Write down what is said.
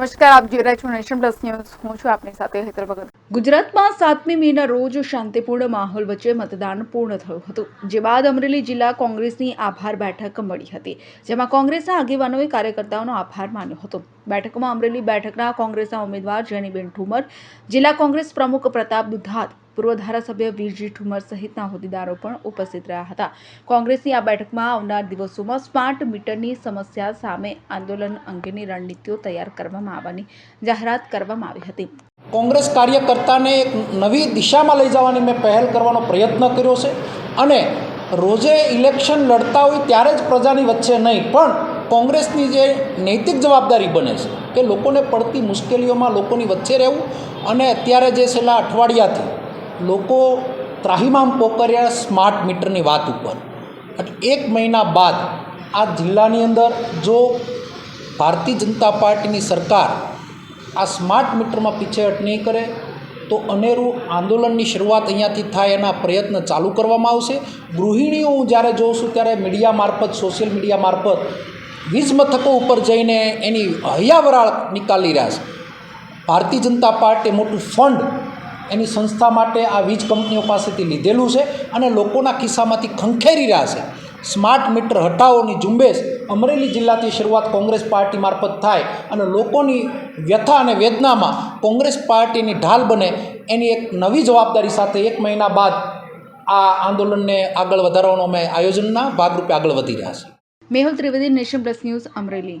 નમસ્કાર, આપ જોઈ રહ્યા છો નેશન પ્લસ ન્યૂઝ. હું છું આપની સાથે હેતર ભગત. ગુજરાતમાં સાતમી મેના રોજ શાંતિપૂર્ણ માહોલ વચ્ચે મતદાન પૂર્ણ થયું હતું, જે બાદ અમરેલી જિલ્લા કોંગ્રેસની આભાર બેઠક મળી હતી, જેમાં કોંગ્રેસના આગેવાનોએ કાર્યકર્તાઓનો આભાર માન્યો હતો. બેઠકમાં અમરેલી બેઠકના કોંગ્રેસના ઉમેદવાર જેનીબેન ઠુમર, જિલ્લા કોંગ્રેસ પ્રમુખ પ્રતાપ દુધાત પૂર્વ ધારાસભ્ય વીરજી ઠુમર સહિતના હોદ્દેદારો પણ ઉપસ્થિત રહ્યા હતા. કોંગ્રેસની આ બેઠકમાં આવનાર દિવસોમાં સ્માર્ટ મીટરની સમસ્યા સામે આંદોલન અંગેની રણનીતિઓ તૈયાર કરવામાં આવવાની જાહેરાત કરવામાં આવી હતી. કોંગ્રેસ કાર્યકર્તાને એક નવી દિશામાં લઈ જવાની મેં પહેલ કરવાનો પ્રયત્ન કર્યો છે અને રોજે ઇલેક્શન લડતા હોય ત્યારે જ પ્રજાની વચ્ચે નહીં, પણ કોંગ્રેસની જે નૈતિક જવાબદારી બને છે કે લોકોને પડતી મુશ્કેલીઓમાં લોકોની વચ્ચે રહેવું અને અત્યારે જે છેલ્લા અઠવાડિયાથી લોકો ત્રાહિમામ પોકર્યા સ્માર્ટ મીટરની વાત ઉપર. એટલે એક મહિના બાદ આ જિલ્લાની અંદર જો ભારતીય જનતા પાર્ટીની સરકાર આ સ્માર્ટ મીટરમાં પીછેહટ નહીં કરે, તો અનેરું આંદોલનની શરૂઆત અહીંયાથી થાય એના પ્રયત્ન ચાલુ કરવામાં આવશે. ગૃહિણીઓ હું જ્યારે જોઉં છું ત્યારે મીડિયા મારફત, સોશિયલ મીડિયા મારફત વીજ મથકો ઉપર જઈને એની હૈયાવરાળ નિકાલી રહ્યા છે. ભારતીય જનતા પાર્ટીએ મોટું ફંડ એની સંસ્થા માટે આ વીજ કંપનીઓ પાસેથી લીધેલું છે અને લોકોના ખિસ્સામાંથી ખંખેરી રહ્યા છે. સ્માર્ટ મીટર હટાવોની ઝુંબેશ અમરેલી જિલ્લાથી શરૂઆત કોંગ્રેસ પાર્ટી મારફત થાય અને લોકોની વ્યથા અને વેદનામાં કોંગ્રેસ પાર્ટીની ઢાલ બને એની એક નવી જવાબદારી સાથે એક મહિના બાદ આ આંદોલનને આગળ વધારવાનો અમે આયોજનના ભાગરૂપે આગળ વધી રહ્યા છીએ. Mehul Trivedi nation plus news Amreli.